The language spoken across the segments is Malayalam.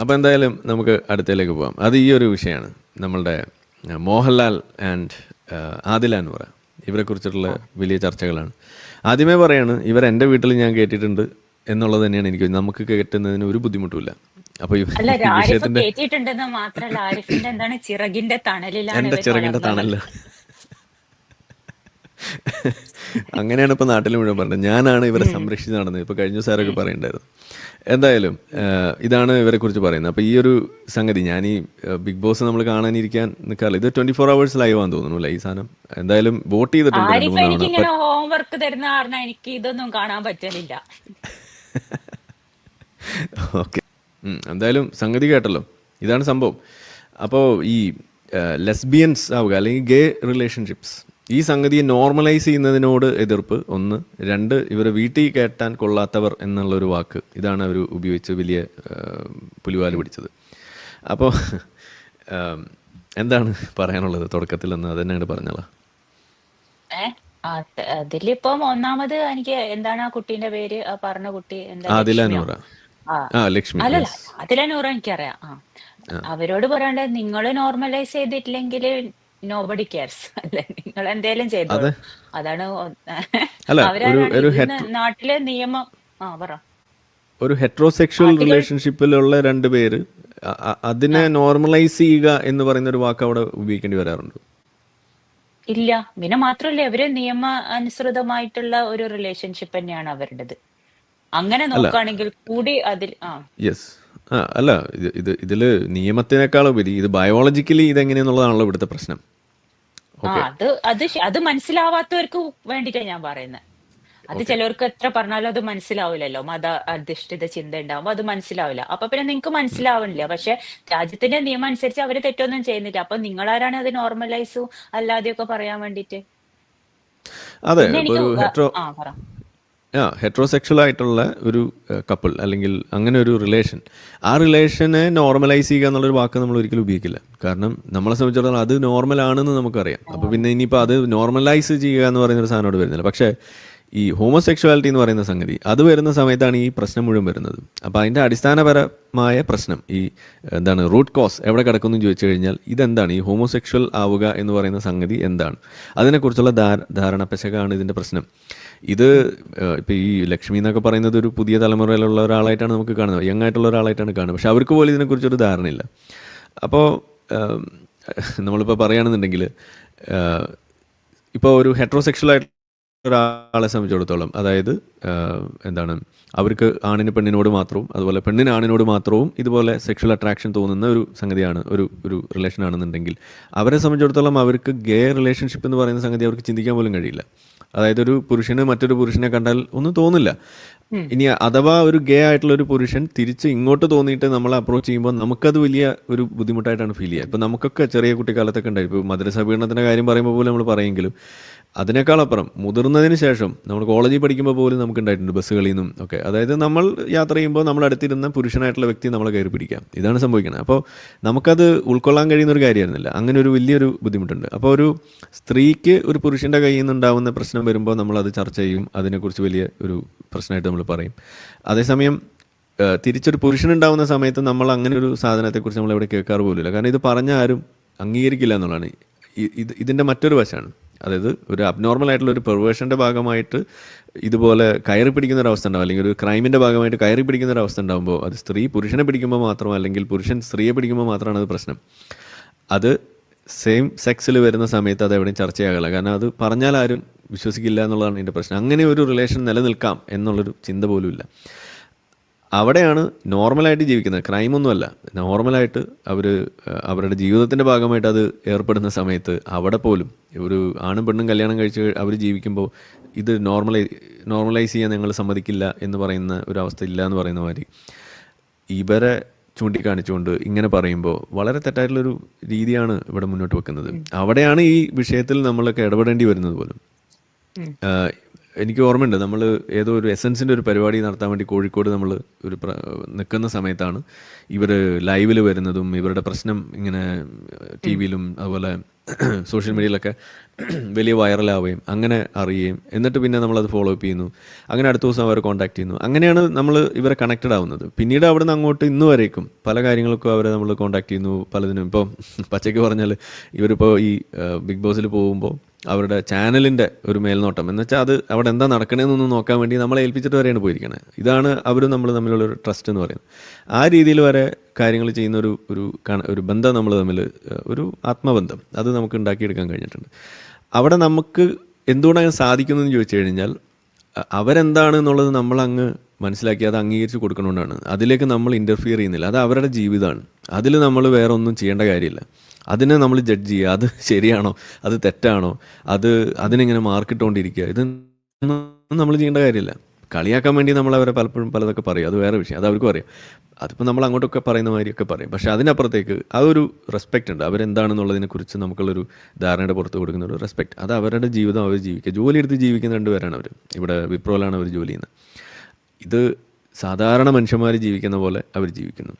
അപ്പോൾ എന്തായാലും നമുക്ക് അടുത്തയിലേക്ക് പോകാം അത് ഈ ഒരു വിഷയമാണ്. നമ്മളുടെ മോഹൻലാൽ ആൻഡ് ആദിലാൻ പറ ഇവരെ കുറിച്ചിട്ടുള്ള വലിയ ചർച്ചകളാണ്. ആദ്യമേ പറയാണ് ഇവർ എന്റെ വീട്ടിൽ ഞാൻ കേട്ടിട്ടുണ്ട് എന്നുള്ളത് തന്നെയാണ് എനിക്ക് നമുക്ക് കേട്ടുന്നതിന് ഒരു ബുദ്ധിമുട്ടുമില്ല. അപ്പൊ വിഷയത്തിന്റെ കേട്ടിട്ടുണ്ടെന്ന് മാത്രല്ല ആരിഫിന്റെ എന്താണ് ചിറകിന്റെ തണലിലാണ് എന്റെ ഇവർ ചിറകിന്റെ വളർന്നത് തണൽ അങ്ങനെയാണ് ഇപ്പൊ നാട്ടിൽ മുഴുവൻ പറഞ്ഞത്. ഞാനാണ് ഇവരെ സംരക്ഷിച്ച് നടന്നത്. ഇപ്പൊ കഴിഞ്ഞ സാറൊക്കെ പറയണ്ടായിരുന്നു. എന്തായാലും ഇതാണ് ഇവരെ കുറിച്ച് പറയുന്നത്. അപ്പൊ ഈ ഒരു സംഗതി ഞാൻ ഈ ബിഗ് ബോസ് നമ്മൾ കാണാനിരിക്കാൻ നിൽക്കാറില്ല ഇത് ട്വന്റി ഫോർ അവേഴ്സ് ലൈവ് ആണെന്ന് തോന്നുന്നു അല്ലേ ഈ സാധനം? എന്തായാലും വോട്ട് ചെയ്തിട്ടുണ്ട് ഹോംവർക്ക് തരുന്ന കാരണം എനിക്ക് ഇതൊന്നും കാണാൻ പറ്റലില്ല. ഓക്കെ. എന്തായാലും സംഗതി കേട്ടല്ലോ. ഇതാണ് സംഭവം. അപ്പോൾ ഈ ലെസ്ബിയൻസ് ആവുക അല്ലെങ്കിൽ ഗേ റിലേഷൻഷിപ്സ് ഈ സംഗതി നോർമലൈസ് ചെയ്യുന്നതിനോട് എതിർപ്പ്. ഒന്ന്. രണ്ട് ഇവരെ വീട്ടിൽ കേട്ടാൻ കൊള്ളാത്തവർ എന്നുള്ളൊരു വാക്ക്. ഇതാണ് അവർ ഉപയോഗിച്ച് വലിയ പുലിവാൽ പിടിച്ചത്. അപ്പോൾ എന്താണ് പറയാനുള്ളത് തുടക്കത്തിൽ എന്ന് അതന്നെയാണ് പറഞ്ഞത് അതിലിപ്പം ഒന്നാമത് എനിക്ക് എന്താണ് ആ കുട്ടീന്റെ പേര്? പറഞ്ഞ കുട്ടി എന്താ? അല്ലല്ല. അതിലെ നൂറ എനിക്കറിയാം. അവരോട് പറയണ്ടേ നിങ്ങൾ നോർമലൈസ് ചെയ്തിട്ടില്ലെങ്കിൽ നോബഡി കെയർസ് അല്ലെ? നിങ്ങൾ എന്തേലും ചെയ്തോളൂ അതാണ് അവരാണ് നാട്ടിലെ നിയമം. ആ പറ. ഒരു ഹെട്രോസെക്ഷൽ റിലേഷൻഷിപ്പിലുള്ള രണ്ട് പേര് അതിനെ നോർമലൈസ് ചെയ്യുക എന്ന് പറയുന്ന ഒരു വാക്ക് അവിടെ ഉപയോഗിക്കേണ്ടി വരാറുണ്ട്. ഇല്ല. പിന്നെ മാത്രമല്ല അവർ നിയമ അനുസൃതമായിട്ടുള്ള ഒരു റിലേഷൻഷിപ്പ് തന്നെയാണ് അവരുടേത്. അങ്ങനെ നോക്കുകയാണെങ്കിൽ കൂടി അതിൽ ആ. യെസ് അല്ല. ഇത് ഇത് ഇതിൽ നിയമത്തിനേക്കാൾ ഉപരി ഇത് ബയോളജിക്കലി ഇതെങ്ങനെയെന്നുള്ളതാണല്ലോ ഇവിടുത്തെ പ്രശ്നം. അത് അത് അത് മനസ്സിലാവാത്തവർക്ക് വേണ്ടിയിട്ടാണ് ഞാൻ പറയുന്നത് അത് ചിലവർക്ക് എത്ര പറഞ്ഞാലും അത് മനസ്സിലാവില്ലല്ലോ. മത അധിഷ്ഠിത ചിന്ത ഉണ്ടാവുമ്പോൾ അത് മനസ്സിലാവില്ല. അപ്പൊ പിന്നെ നിങ്ങൾക്ക് മനസ്സിലാവണില്ല. പക്ഷെ രാജ്യത്തിന്റെ നിയമം അനുസരിച്ച് അവർ തെറ്റൊന്നും ചെയ്യുന്നില്ല. അപ്പൊ നിങ്ങളാരാണ് അത് നോർമലൈസും അല്ലാതെയൊക്കെ പറയാൻ വേണ്ടിട്ട്? അതെ ഒരു ഹെട്രോ ആ ഹെട്രോസെക്ഷൽ ആയിട്ടുള്ള ഒരു കപ്പിൾ അല്ലെങ്കിൽ അങ്ങനെ ഒരു റിലേഷൻ ആ റിലേഷനെ നോർമലൈസ് ചെയ്യുക എന്നുള്ളൊരു വാക്ക് നമ്മൾ ഒരിക്കലും ഉപയോഗിക്കില്ല. കാരണം നമ്മളെ സംബന്ധിച്ചിടത്തോളം അത് നോർമൽ ആണെന്ന് നമുക്കറിയാം. അപ്പോൾ പിന്നെ ഇനിയിപ്പോൾ അത് നോർമലൈസ് ചെയ്യുക എന്ന് പറയുന്ന ഒരു സാധനോട് വരുന്നില്ല. പക്ഷേ ഈ ഹോമോസെക്ഷുവാലിറ്റി എന്ന് പറയുന്ന സംഗതി അത് വരുന്ന സമയത്താണ് ഈ പ്രശ്നം മുഴുവൻ വരുന്നത്. അപ്പോൾ അതിന്റെ അടിസ്ഥാനപരമായ പ്രശ്നം ഈ എന്താണ് റൂട്ട് കോസ് എവിടെ കിടക്കുന്നു എന്ന് ചോദിച്ചു കഴിഞ്ഞാൽ ഇതെന്താണ്? ഈ ഹോമോസെക്ഷൽ ആവുക എന്ന് പറയുന്ന സംഗതി എന്താണ്? അതിനെക്കുറിച്ചുള്ള ധാര ധാരണ പെശകാണ് ഇതിന്റെ പ്രശ്നം. ഇത് ഇപ്പം ഈ ലക്ഷ്മി എന്നൊക്കെ പറയുന്നത് ഒരു പുതിയ തലമുറയിലുള്ള ഒരാളായിട്ടാണ് നമുക്ക് കാണുന്നത്. യങ് ആയിട്ടുള്ള ഒരാളായിട്ടാണ് കാണുന്നത്. പക്ഷെ അവർക്ക് പോലും ഇതിനെക്കുറിച്ചൊരു ധാരണയില്ല. അപ്പോൾ നമ്മളിപ്പോൾ പറയുകയാണെന്നുണ്ടെങ്കിൽ ഇപ്പോൾ ഒരു ഹെട്രോസെക്ഷൽ ആയിട്ട് ഒരാളെ സംബന്ധിച്ചിടത്തോളം അതായത് എന്താണ് അവർക്ക് ആണിന് പെണ്ണിനോട് മാത്രവും അതുപോലെ പെണ്ണിന് ആണിനോട് മാത്രവും ഇതുപോലെ സെക്ഷൽ അട്രാക്ഷൻ തോന്നുന്ന ഒരു സംഗതിയാണ് ഒരു ഒരു റിലേഷൻ ആണെന്നുണ്ടെങ്കിൽ അവരെ സംബന്ധിച്ചിടത്തോളം അവർക്ക് ഗേ റിലേഷൻഷിപ്പ് എന്ന് പറയുന്ന സംഗതി അവർക്ക് ചിന്തിക്കാൻ പോലും കഴിയില്ല. അതായത് ഒരു പുരുഷന് മറ്റൊരു പുരുഷനെ കണ്ടാൽ ഒന്നും തോന്നില്ല. ഇനി അഥവാ ഒരു ഗേ ആയിട്ടുള്ള ഒരു പുരുഷൻ തിരിച്ച് ഇങ്ങോട്ട് തോന്നിയിട്ട് നമ്മളെ അപ്രോച്ച് ചെയ്യുമ്പോൾ നമുക്കത് വലിയ ഒരു ബുദ്ധിമുട്ടായിട്ടാണ് ഫീൽ ചെയ്യുക. ഇപ്പം നമുക്കൊക്കെ ചെറിയ കുട്ടിക്കാലത്തൊക്കെ ഉണ്ടായി. ഇപ്പോൾ മദ്രസ പീഡനത്തിന്റെ കാര്യം പറയുമ്പോൾ പോലും നമ്മൾ പറയെങ്കിലും അതിനേക്കാൾ അപ്പുറം മുതിർന്നതിന് ശേഷം നമ്മൾ കോളേജിൽ പഠിക്കുമ്പോൾ പോലും നമുക്ക് ഉണ്ടായിട്ടുണ്ട് ബസ്സുകളിൽ നിന്നും ഒക്കെ. അതായത് നമ്മൾ യാത്ര ചെയ്യുമ്പോൾ നമ്മൾ അടുത്തിരുന്ന പുരുഷനായിട്ടുള്ള വ്യക്തി നമ്മളെ കയറി പിടിക്കാം. ഇതാണ് സംഭവിക്കുന്നത് അപ്പോൾ നമുക്കത് ഉൾക്കൊള്ളാൻ കഴിയുന്ന ഒരു കാര്യമായിരുന്നില്ല. അങ്ങനെ ഒരു വലിയൊരു ബുദ്ധിമുട്ടുണ്ട്. അപ്പോൾ ഒരു സ്ത്രീക്ക് ഒരു പുരുഷന്റെ കയ്യിൽ നിന്നുണ്ടാവുന്ന പ്രശ്നം വരുമ്പോൾ നമ്മളത് ചർച്ച ചെയ്യും. അതിനെക്കുറിച്ച് വലിയ ഒരു പ്രശ്നമായിട്ട് നമ്മൾ പറയും. അതേസമയം തിരിച്ചൊരു പുരുഷനുണ്ടാവുന്ന സമയത്ത് നമ്മൾ അങ്ങനെ ഒരു സാധനത്തെക്കുറിച്ച് നമ്മൾ എവിടെ കേൾക്കാറ് പോലുമില്ല. കാരണം ഇത് പറഞ്ഞ ആരും അംഗീകരിക്കില്ല എന്നുള്ളതാണ്. ഇത് ഇതിന്റെ മറ്റൊരു വശമാണ്. അതായത് ഒരു അബ്നോർമൽ ആയിട്ടുള്ള ഒരു പെർവേഷന്റെ ഭാഗമായിട്ട് ഇതുപോലെ കയറി പിടിക്കുന്ന ഒരു അവസ്ഥ ഉണ്ടാവും. അല്ലെങ്കിൽ ഒരു ക്രൈമിന്റെ ഭാഗമായിട്ട് കയറി പിടിക്കുന്ന ഒരു അവസ്ഥ ഉണ്ടാകുമ്പോൾ അത് സ്ത്രീ പുരുഷനെ പിടിക്കുമ്പോൾ മാത്രം അല്ലെങ്കിൽ പുരുഷൻ സ്ത്രീയെ പിടിക്കുമ്പോൾ മാത്രമാണ് അത് പ്രശ്നം. അത് സെയിം സെക്സിൽ വരുന്ന സമയത്ത് അത് എവിടെയും ചർച്ചയാകില്ല. കാരണം അത് പറഞ്ഞാൽ ആരും വിശ്വസിക്കില്ല എന്നുള്ളതാണ് എന്റെ പ്രശ്നം. അങ്ങനെ ഒരു റിലേഷൻ നിലനിൽക്കാം എന്നുള്ളൊരു ചിന്ത പോലും ഇല്ല അവിടെയാണ് നോർമലായിട്ട് ജീവിക്കുന്നത്. ക്രൈമൊന്നുമല്ല നോർമലായിട്ട് അവർ അവരുടെ ജീവിതത്തിന്റെ ഭാഗമായിട്ട് അത് ഏർപ്പെടുന്ന സമയത്ത് അവിടെ പോലും ഒരു ആണും പെണ്ണും കല്യാണം കഴിച്ച് അവർ ജീവിക്കുമ്പോൾ ഇത് നോർമലൈ നോർമലൈസ് ചെയ്യാൻ ഞങ്ങൾ സമ്മതിക്കില്ല എന്ന് പറയുന്ന ഒരു അവസ്ഥ ഇല്ല എന്ന് പറയുന്ന മാതിരി ഇവരെ ചൂണ്ടിക്കാണിച്ചുകൊണ്ട് ഇങ്ങനെ പറയുമ്പോൾ വളരെ തെറ്റായിട്ടുള്ളൊരു രീതിയാണ് ഇവിടെ മുന്നോട്ട് വെക്കുന്നത്. അവിടെയാണ് ഈ വിഷയത്തിൽ നമ്മളൊക്കെ ഇടപെടേണ്ടി വരുന്നത് പോലും. എനിക്ക് ഓർമ്മയുണ്ട് നമ്മൾ ഏതോ ഒരു എസൻസിന്റെ ഒരു പരിപാടി നടത്താൻ വേണ്ടി കോഴിക്കോട് നമ്മൾ ഒരു നിൽക്കുന്ന സമയത്താണ് ഇവർ ലൈവിൽ വരുന്നതും ഇവരുടെ പ്രശ്നം ഇങ്ങനെ ടി വിയിലും അതുപോലെ സോഷ്യൽ മീഡിയയിലൊക്കെ വലിയ വൈറലാവുകയും അങ്ങനെ അറിയുകയും എന്നിട്ട് പിന്നെ നമ്മളത് ഫോളോ അപ്പ് ചെയ്യുന്നു. അങ്ങനെ അടുത്ത ദിവസം അവരെ കോൺടാക്ട് ചെയ്യുന്നു. അങ്ങനെയാണ് നമ്മൾ ഇവരെ കണക്റ്റഡ് ആവുന്നത്. പിന്നീട് അവിടെ നിന്ന് അങ്ങോട്ട് ഇന്ന് വരേക്കും പല കാര്യങ്ങൾക്കും അവരെ നമ്മൾ കോൺടാക്ട് ചെയ്യുന്നു പലതിനും. ഇപ്പോൾ പച്ചയ്ക്ക് പറഞ്ഞാൽ ഇവരിപ്പോൾ ഈ ബിഗ് ബോസിൽ പോകുമ്പോൾ അവരുടെ ചാനലിന്റെ ഒരു മേൽനോട്ടം. എന്ന് വെച്ചാൽ അത് അവിടെ എന്താ നടക്കണേന്നൊന്ന് നോക്കാൻ വേണ്ടി നമ്മളെ ഏൽപ്പിച്ചിട്ട് വരെയാണ് പോയിരിക്കുന്നത് ഇതാണ് അവരും നമ്മൾ തമ്മിലുള്ള ഒരു ട്രസ്റ്റ് എന്ന് പറയുന്നത്. ആ രീതിയിൽ വരെ കാര്യങ്ങൾ ചെയ്യുന്ന ഒരു ഒരു ഒരു ബന്ധം നമ്മൾ തമ്മിൽ ഒരു ആത്മബന്ധം അത് നമുക്ക് ഉണ്ടാക്കിയെടുക്കാൻ കഴിഞ്ഞിട്ടുണ്ട്. അവിടെ നമുക്ക് എന്തുകൊണ്ടാണ് സാധിക്കുന്നതെന്ന് ചോദിച്ചു കഴിഞ്ഞാൽ അവരെന്താണ് എന്നുള്ളത് നമ്മൾ അങ്ങ് മനസ്സിലാക്കി അത് അംഗീകരിച്ച് കൊടുക്കണോണ്ടാണ്. അതിലേക്ക് നമ്മൾ ഇന്റർഫിയർ ചെയ്യുന്നില്ല. അത് അവരുടെ ജീവിതമാണ് അതിൽ നമ്മൾ വേറെ ഒന്നും ചെയ്യേണ്ട കാര്യമില്ല. അതിനെ നമ്മൾ ജഡ്ജ് ചെയ്യുക. അത് ശരിയാണോ? അത് തെറ്റാണോ? അത് അതിനെങ്ങനെ മാർക്കിട്ടുകൊണ്ടിരിക്കുക ഇത് നമ്മൾ ചെയ്യേണ്ട കാര്യമില്ല. കളിയാക്കാൻ വേണ്ടി നമ്മൾ അവരെ പലപ്പോഴും പലതൊക്കെ പറയും. അത് വേറെ വിഷയം. അത് അവർക്കും അറിയാം. അതിപ്പോൾ നമ്മൾ അങ്ങോട്ടൊക്കെ പറയുന്ന മാതിരിയൊക്കെ പറയും. പക്ഷേ അതിനപ്പുറത്തേക്ക് ആ ഒരു റെസ്പെക്റ്റ് ഉണ്ട്. അവരെന്താണെന്നുള്ളതിനെക്കുറിച്ച് നമുക്കുള്ളൊരു ധാരണയുടെ പുറത്ത് കൊടുക്കുന്ന ഒരു റെസ്പെക്റ്റ് അത് അവരുടെ ജീവിതം അവർ ജീവിക്കുക. ജോലി എടുത്ത് ജീവിക്കുന്ന രണ്ടുപേരാണ് അവർ ഇവിടെ വിപ്രോലാണ് അവർ ജോലി ചെയ്യുന്നത്. ഇത് സാധാരണ മനുഷ്യന്മാർ ജീവിക്കുന്ന പോലെ അവർ ജീവിക്കുന്നു.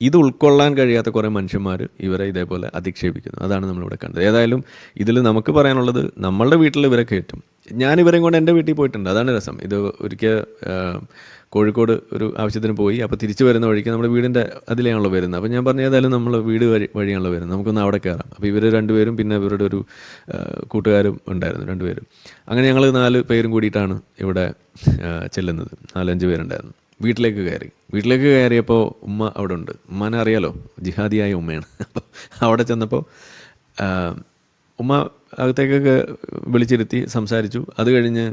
ഇത് ഉൾക്കൊള്ളാൻ കഴിയാത്ത കുറേ മനുഷ്യന്മാർ ഇവരെ ഇതേപോലെ അധിക്ഷേപിക്കുന്നു. അതാണ് നമ്മളിവിടെ കണ്ടത്. ഏതായാലും ഇതിൽ നമുക്ക് പറയാനുള്ളത് നമ്മളുടെ വീട്ടിൽ ഇവരെ കയറ്റും. ഞാൻ ഇവരെയും കൊണ്ട് എന്റെ വീട്ടിൽ പോയിട്ടുണ്ട്. അതാണ് രസം. ഇത് ഒരിക്കൽ കോഴിക്കോട് ഒരു ആവശ്യത്തിന് പോയി. അപ്പോൾ തിരിച്ചു വരുന്ന വഴിക്ക് നമ്മുടെ വീടിന്റെ അതിലെയാണല്ലോ വരുന്നത്. അപ്പോൾ ഞാൻ പറഞ്ഞ ഏതായാലും നമ്മൾ വീട് വഴി വഴിയാണല്ലോ വരുന്നത്. നമുക്കൊന്ന് അവിടെ കയറാം. അപ്പോൾ ഇവർ രണ്ടുപേരും പിന്നെ ഇവരുടെ ഒരു കൂട്ടുകാരും ഉണ്ടായിരുന്നു രണ്ടുപേരും. അങ്ങനെ ഞങ്ങൾ നാല് പേരും കൂടിയിട്ടാണ് ഇവിടെ ചെല്ലുന്നത്. നാലഞ്ച് പേരുണ്ടായിരുന്നു. വീട്ടിലേക്ക് കയറി. വീട്ടിലേക്ക് കയറിയപ്പോൾ ഉമ്മ അവിടെ ഉണ്ട് ഉമ്മാനെ അറിയാലോ ജിഹാദിയായ ഉമ്മയാണ്. അപ്പോൾ അവിടെ ചെന്നപ്പോൾ ഉമ്മ അകത്തേക്കൊക്കെ വിളിച്ചിരുത്തി സംസാരിച്ചു. അത് കഴിഞ്ഞ്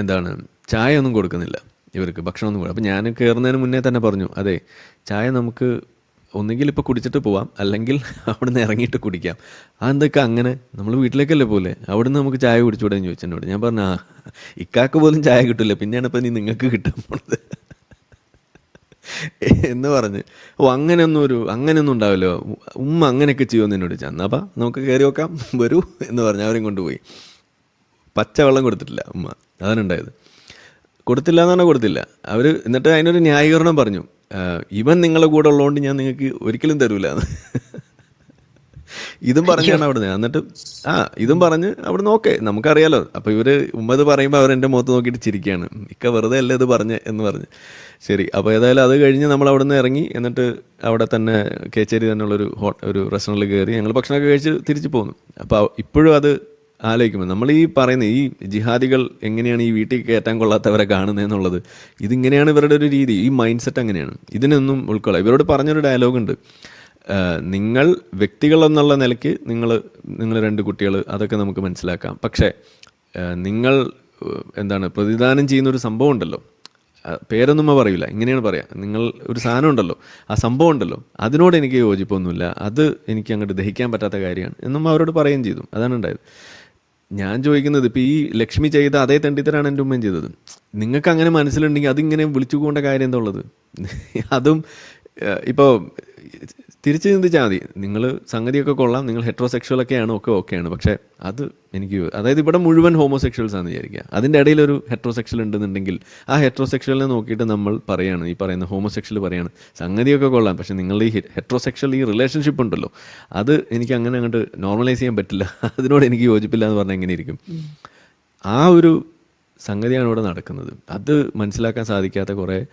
എന്താണ് ചായ ഒന്നും കൊടുക്കുന്നില്ല ഇവർക്ക് ഭക്ഷണമൊന്നും കൊടുക്കും അപ്പോൾ ഞാൻ കയറുന്നതിന് മുന്നേ തന്നെ പറഞ്ഞു അതെ ചായ നമുക്ക് ഒന്നുകിൽ ഇപ്പോൾ കുടിച്ചിട്ട് പോവാം അല്ലെങ്കിൽ അവിടെ നിന്ന് ഇറങ്ങിയിട്ട് കുടിക്കാം. അതെന്തൊക്കെ അങ്ങനെ? നമ്മൾ വീട്ടിലേക്കല്ലേ പോലെ അവിടെ നിന്ന് നമുക്ക് ചായ കുടിച്ചുകൂടെ എന്ന് ചോദിച്ചു ഞാൻ പറഞ്ഞു ആ ഇക്കാക്ക് പോലും ചായ കിട്ടില്ല പിന്നെയാണ് ഇപ്പം നീ നിങ്ങൾക്ക് കിട്ടാൻ പോണത്. എന്ന് പറഞ്ഞ്. ഓ അങ്ങനെയൊന്നും ഒരു അങ്ങനെയൊന്നും ഉണ്ടാവില്ലോ. ഉമ്മ അങ്ങനെയൊക്കെ ചെയ്യുമെന്ന് എന്നോട് ചോദിച്ചു. എന്നാ നമുക്ക് കയറി നോക്കാം. വരൂ എന്ന് പറഞ്ഞ്. അവരെയും കൊണ്ടുപോയി. പച്ചവെള്ളം കൊടുത്തിട്ടില്ല ഉമ്മ. അതാണ് ഉണ്ടായത്. കൊടുത്തില്ല എന്ന് പറഞ്ഞാൽ കൊടുത്തില്ല. അവർ എന്നിട്ട് അതിനൊരു ന്യായീകരണം പറഞ്ഞു. "ആ, ഇവൻ നിങ്ങളെ കൂടെ ഉള്ളതുകൊണ്ട് ഞാൻ നിങ്ങൾക്ക് ഒരിക്കലും തരൂല. ഇതും പറഞ്ഞാണ് അവിടെ എന്നിട്ട് ആ ഇതും പറഞ്ഞ് അവിടെ നോക്കെ നമുക്കറിയാലോ. അപ്പൊ ഇവർ ഉമ്മത് പറയുമ്പോൾ അവർ എന്റെ മുഖത്ത് നോക്കിയിട്ട് ചിരിക്കുകയാണ്. ഇക്ക വെറുതെ അല്ലേ ഇത് പറഞ്ഞ് എന്ന് പറഞ്ഞ്. ശരി അപ്പോൾ ഏതായാലും അത് കഴിഞ്ഞ് നമ്മൾ അവിടെ നിന്ന് ഇറങ്ങി എന്നിട്ട് അവിടെ തന്നെ കേച്ചേരി തന്നെയുള്ളൊരു ഹോട്ട ഒരു റെസ്റ്റോറന്റിൽ കയറി ഞങ്ങൾ ഭക്ഷണമൊക്കെ കഴിച്ച് തിരിച്ചു പോന്നു. അപ്പോൾ ഇപ്പോഴും അത് ആലോചിക്കുമ്പോൾ നമ്മൾ ഈ പറയുന്ന ഈ ജിഹാദികൾ എങ്ങനെയാണ് ഈ വീട്ടിൽ കയറ്റാൻ കൊള്ളാത്തവരെ കാണുന്നതെന്നുള്ളത് ഇതിങ്ങനെയാണ് ഇവരുടെ ഒരു രീതി. ഈ മൈൻഡ് സെറ്റ് അങ്ങനെയാണ്. ഇതിനൊന്നും ഉൾക്കൊള്ളാം. ഇവരോട് പറഞ്ഞൊരു ഡയലോഗ് ഉണ്ട്. നിങ്ങൾ വ്യക്തികൾ എന്നുള്ള നിലയ്ക്ക് നിങ്ങൾ നിങ്ങൾ രണ്ട് കുട്ടികൾ അതൊക്കെ നമുക്ക് മനസ്സിലാക്കാം. പക്ഷേ നിങ്ങൾ എന്താണ് പ്രതിദാനം ചെയ്യുന്ന ഒരു സംഭവം ഉണ്ടല്ലോ. പേരൊന്നും പറയില്ല ഇങ്ങനെയാണ് പറയാം. നിങ്ങൾ ഒരു സാധനം ഉണ്ടല്ലോ. ആ സംഭവം ഉണ്ടല്ലോ. അതിനോട് എനിക്ക് യോജിപ്പൊന്നുമില്ല. അത് എനിക്ക് അങ്ങോട്ട് ദഹിക്കാൻ പറ്റാത്ത കാര്യമാണ് എന്നും അവരോട് പറയുകയും ചെയ്തു. അതാണ് ഉണ്ടായത്. ഞാൻ ചോദിക്കുന്നത് ഇപ്പോൾ ഈ ലക്ഷ്മി ചെയ്ത അതേ തണ്ടിത്തരാണ് എന്റെ ഉമ്മയും ചെയ്തത്. നിങ്ങൾക്ക് അങ്ങനെ മനസ്സിലുണ്ടെങ്കിൽ അതിങ്ങനെ വിളിച്ചു പോകേണ്ട കാര്യം എന്താ ഉള്ളത്? അതും ഇപ്പോൾ തിരിച്ച് ചിന്തിച്ചാൽ മതി. നിങ്ങൾ സംഗതിയൊക്കെ കൊള്ളാം. നിങ്ങൾ ഹെട്രോസെക്ഷൽ ഒക്കെയാണ് ഒക്കെ ഓക്കെയാണ്. പക്ഷേ അത് എനിക്ക് അതായത് ഇവിടെ മുഴുവൻ ഹോമോസെക്ഷൽസ് ആണെന്ന് വിചാരിക്കുക. അതിന്റെ ഇടയിൽ ഒരു ഹെട്രോസെക്ഷൽ ഉണ്ടെന്നുണ്ടെങ്കിൽ ആ ഹെട്രോസെക്ഷലിനെ നോക്കിയിട്ട് നമ്മൾ പറയാണ് ഈ പറയുന്ന ഹോമോസെക്ഷൽ പറയാണ് സംഗതിയൊക്കെ കൊള്ളാം. പക്ഷേ നിങ്ങളുടെ ഈ ഹെട്രോസെക്ഷൽ ഈ റിലേഷൻഷിപ്പ് ഉണ്ടല്ലോ അത് എനിക്ക് അങ്ങനെ അങ്ങോട്ട് നോർമലൈസ് ചെയ്യാൻ പറ്റില്ല. അതിനോട് എനിക്ക് യോജിപ്പില്ല എന്ന് പറഞ്ഞാൽ എങ്ങനെ ഇരിക്കും? ആ ഒരു സംഗതിയാണ് ഇവിടെ നടക്കുന്നത്. അത് മനസ്സിലാക്കാൻ സാധിക്കാത്ത കുറേ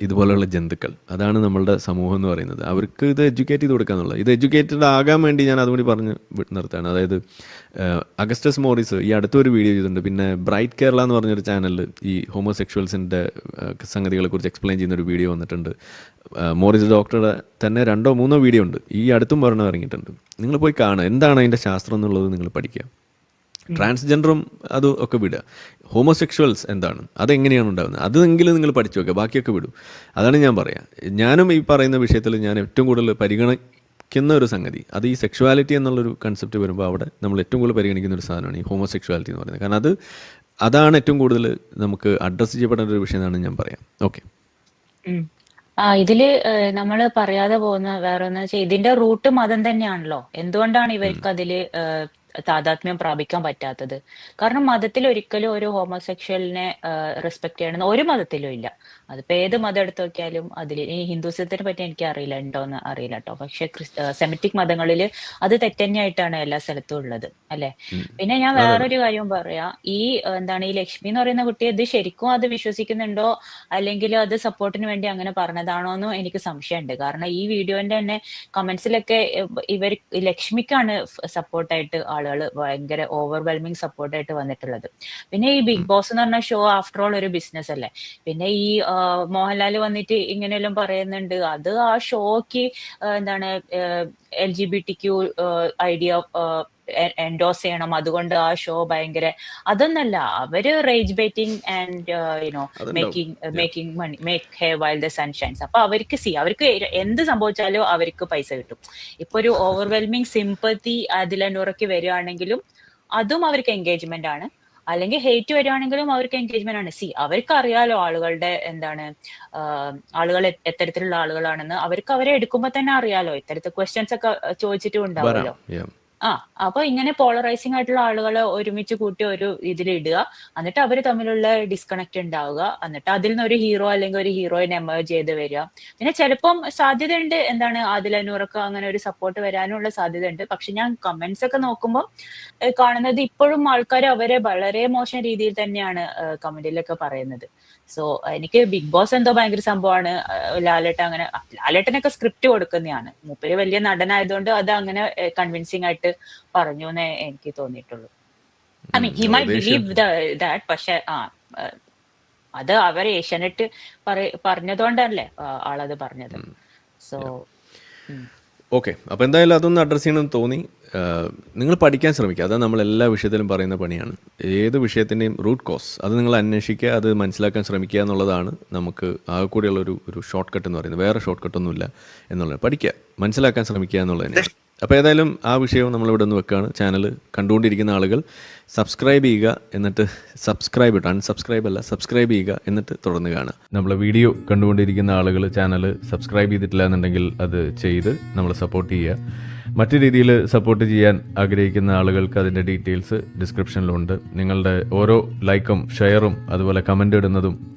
ഇതുപോലെയുള്ള ജന്തുക്കൾ. അതാണ് നമ്മളുടെ സമൂഹം എന്ന് പറയുന്നത്. അവർക്ക് ഇത് എഡ്യൂക്കേറ്റ് ചെയ്ത് കൊടുക്കുക എന്നുള്ളത്. ഇത് എഡ്യൂക്കേറ്റഡ് ആകാൻ വേണ്ടി ഞാൻ അതുകൂടി പറഞ്ഞ് നിർത്താണ് അതായത് അഗസ്റ്റസ് മോറിസ് ഈ അടുത്തൊരു വീഡിയോ ചെയ്തിട്ടുണ്ട്. പിന്നെ ബ്രൈറ്റ് കേരള എന്ന് പറഞ്ഞൊരു ചാനലിൽ ഈ ഹോമോസെക്ഷൽസിന്റെ സംഗതികളെ കുറിച്ച് എക്സ്പ്ലെയിൻ ചെയ്യുന്ന ഒരു വീഡിയോ വന്നിട്ടുണ്ട് മോറിസ് ഡോക്ടറുടെ തന്നെ രണ്ടോ മൂന്നോ വീഡിയോ ഉണ്ട്. ഈ അടുത്തും പറഞ്ഞു ഇറങ്ങിയിട്ടുണ്ട്. നിങ്ങൾ പോയി കാണുക. എന്താണ് അതിന്റെ ശാസ്ത്രം എന്നുള്ളത് നിങ്ങൾ പഠിക്കുക. ട്രാൻസ്ജെൻഡറും അതും ഒക്കെ വിടുക. ഹോമോസെക്ഷൽസ് എന്താണ്? അതെങ്ങനെയാണ് ഉണ്ടാകുന്നത് അതെങ്കിലും നിങ്ങൾ പഠിച്ചു വെക്കുക. ബാക്കിയൊക്കെ വിടും. അതാണ് ഞാൻ പറയാം. ഞാനും ഈ പറയുന്ന വിഷയത്തിൽ ഞാൻ ഏറ്റവും കൂടുതൽ പരിഗണിക്കുന്ന ഒരു സംഗതി. അത് ഈ സെക്ഷുവാലിറ്റി എന്നുള്ളൊരു കൺസെപ്റ്റ് വരുമ്പോൾ അവിടെ നമ്മൾ ഏറ്റവും കൂടുതൽ പരിഗണിക്കുന്ന ഒരു സാധനമാണ് ഈ ഹോമോസെക്ഷുവാലിറ്റി എന്ന് പറയുന്നത്. കാരണം അത് അതാണ് ഏറ്റവും കൂടുതൽ നമുക്ക് അഡ്രസ്സ് ചെയ്യപ്പെടേണ്ട ഒരു വിഷയം എന്നാണ് ഞാൻ പറയാം. ഓക്കെ ആ ഇതിൽ നമ്മൾ പറയാതെ പോകുന്ന വേറെ ഒന്ന് വെച്ചാൽ ഇതിന്റെ റൂട്ട് മതം തന്നെയാണല്ലോ. എന്തുകൊണ്ടാണ് ഇവർക്ക് അതിൽ താതാത്മ്യം പ്രാപിക്കാൻ പറ്റാത്തത്. കാരണം മതത്തിൽ ഒരിക്കലും ഒരു ഹോമോസെക്ഷലിനെ റെസ്പെക്ട് ചെയ്യണമെന്ന് ഒരു മതത്തിലും ഇല്ല. അതിപ്പോ ഏത് മതം എടുത്തു നോക്കിയാലും അതിൽ ഈ ഹിന്ദുസത്തിനെ പറ്റി എനിക്ക് അറിയില്ല ഉണ്ടോന്ന് അറിയില്ല കേട്ടോ പക്ഷെ സെമിറ്റിക് മതങ്ങളിൽ അത് തെറ്റന്നെയായിട്ടാണ് എല്ലാ സ്ഥലത്തും ഉള്ളത് അല്ലെ? പിന്നെ ഞാൻ വേറൊരു കാര്യം പറയാ. ഈ എന്താണ് ഈ ലക്ഷ്മി എന്ന് പറയുന്ന കുട്ടി ഇത് ശരിക്കും അത് വിശ്വസിക്കുന്നുണ്ടോ? അല്ലെങ്കിൽ അത് സപ്പോർട്ടിന് വേണ്ടി അങ്ങനെ പറഞ്ഞതാണോ എന്നും എനിക്ക് സംശയമുണ്ട്. കാരണം ഈ വീഡിയോന്റെ തന്നെ കമന്റ്സിലൊക്കെ ഇവർ ലക്ഷ്മിക്കാണ് സപ്പോർട്ടായിട്ട് ആളുകൾ ഭയങ്കര ഓവർവെൽമിങ് സപ്പോർട്ടായിട്ട് വന്നിട്ടുള്ളത്. പിന്നെ ഈ ബിഗ് ബോസ് എന്ന് പറഞ്ഞ ഷോ ആഫ്റ്റർ ഓൾ ഒരു ബിസിനസ് അല്ലേ പിന്നെ ഈ മോഹൻലാൽ വന്നിട്ട് ഇങ്ങനെയെല്ലാം പറയുന്നുണ്ട്. അത് ആ ഷോക്ക് എന്താണ് L G B T Q idea endorse ചെയ്യണം. അതുകൊണ്ട് ആ ഷോ ഭയങ്കര അതൊന്നല്ല അവർ rage baiting and you know making making money make hay while the sun shines അപ്പൊ അവർക്ക് സി അവർക്ക് എന്ത് സംഭവിച്ചാലും അവർക്ക് പൈസ കിട്ടും. ഇപ്പൊ ഒരു ഓവർവെൽമിങ് സിമ്പത്തി അതിലൂറയ്ക്ക് വരികയാണെങ്കിലും അതും അവർക്ക് എൻഗേജ്മെന്റ് ആണ്. അല്ലെങ്കിൽ ഹേറ്റ് വരികയാണെങ്കിലും അവർക്ക് എൻഗേജ്മെന്റ് ആണ്. സി അവർക്ക് അറിയാലോ ആളുകളുടെ എന്താണ് ആളുകൾ എത്തരത്തിലുള്ള ആളുകളാണെന്ന്. അവർക്ക് അവരെ എടുക്കുമ്പോ തന്നെ അറിയാലോ. ഇത്തരത്തിൽ ക്വസ്റ്റ്യൻസ് ഒക്കെ ചോദിച്ചിട്ടും ഉണ്ടാവുമല്ലോ. ആ അപ്പൊ ഇങ്ങനെ പോളറൈസിംഗ് ആയിട്ടുള്ള ആളുകളെ ഒരുമിച്ച് കൂട്ടി ഒരു ഇതിൽ ഇടുക എന്നിട്ട് അവർ തമ്മിലുള്ള ഡിസ്കണക്ട് ഉണ്ടാവുക. എന്നിട്ട് അതിൽ നിന്ന് ഒരു ഹീറോ അല്ലെങ്കിൽ ഒരു ഹീറോയിൻ എമേർജ് ചെയ്ത് വരിക. പിന്നെ ചിലപ്പം സാധ്യതയുണ്ട്. എന്താണ് ആദിലനൂറൊക്കെ അങ്ങനെ ഒരു സപ്പോർട്ട് വരാനുള്ള സാധ്യതയുണ്ട്. പക്ഷെ ഞാൻ കമന്റ്സ് ഒക്കെ നോക്കുമ്പോൾ കാണുന്നത് ഇപ്പോഴും ആൾക്കാർ അവരെ വളരെ മോശം രീതിയിൽ തന്നെയാണ് കമന്റിലൊക്കെ പറയുന്നത്. സോ എനിക്ക് ബിഗ് ബോസ് എന്തോ ഭയങ്കര സംഭവമാണ്. ലാലേട്ട അങ്ങനെ ലാലേട്ടനൊക്കെ സ്ക്രിപ്റ്റ് കൊടുക്കുന്നതാണ്. മൂപ്പര് വലിയ നടനായതുകൊണ്ട് അത് അങ്ങനെ കൺവിൻസിങ് ആയിട്ട് പറഞ്ഞു എന്നേ എനിക്ക് തോന്നിയിട്ടുള്ളൂ. I mean he may believe that പക്ഷെ ആ അത് അവർ ഏഷ്യാനെറ്റ് പറഞ്ഞതുകൊണ്ടല്ലേ ആളത് പറഞ്ഞത്. സോ ഓക്കെ അപ്പോൾ എന്തായാലും അതൊന്ന് അഡ്രസ്സ് ചെയ്യണമെന്ന് തോന്നി. നിങ്ങൾ പഠിക്കാൻ ശ്രമിക്കുക. അതാണ് നമ്മൾ എല്ലാ വിഷയത്തിലും പറയുന്ന പണിയാണ്. ഏത് വിഷയത്തിന്റെയും റൂട്ട് കോസ് അത് നിങ്ങൾ അന്വേഷിക്കുക അത് മനസ്സിലാക്കാൻ ശ്രമിക്കുക എന്നുള്ളതാണ് നമുക്ക് ആകെ കൂടിയുള്ള ഒരു ഒരു ഷോർട്ട് കട്ട് എന്ന് പറയുന്നത്. വേറെ ഷോർട്ട് കട്ടൊന്നുമില്ല എന്നുള്ളത്. പഠിക്കുക മനസ്സിലാക്കാൻ ശ്രമിക്കുക എന്നുള്ളത് അപ്പോൾ ഏതായാലും ആ വിഷയവും നമ്മളിവിടെ നിന്ന് വെക്കുകയാണ് ചാനൽ കണ്ടുകൊണ്ടിരിക്കുന്ന ആളുകൾ സബ്സ്ക്രൈബ് ചെയ്യുക എന്നിട്ട് സബ്സ്ക്രൈബ് ഇട്ട് അൺസബ്സ്ക്രൈബ് അല്ല സബ്സ്ക്രൈബ് ചെയ്യുക എന്നിട്ട് തുടർന്ന് കാണുക. നമ്മളെ വീഡിയോ കണ്ടുകൊണ്ടിരിക്കുന്ന ആളുകൾ ചാനൽ സബ്സ്ക്രൈബ് ചെയ്തിട്ടില്ല എന്നുണ്ടെങ്കിൽ അത് ചെയ്ത് നമ്മൾ സപ്പോർട്ട് ചെയ്യുക. മറ്റു രീതിയിൽ സപ്പോർട്ട് ചെയ്യാൻ ആഗ്രഹിക്കുന്ന ആളുകൾക്ക് അതിന്റെ ഡീറ്റെയിൽസ് ഡിസ്ക്രിപ്ഷനിലുണ്ട് നിങ്ങളുടെ ഓരോ ലൈക്കും ഷെയറും അതുപോലെ കമന്റ് ഇടുന്നതും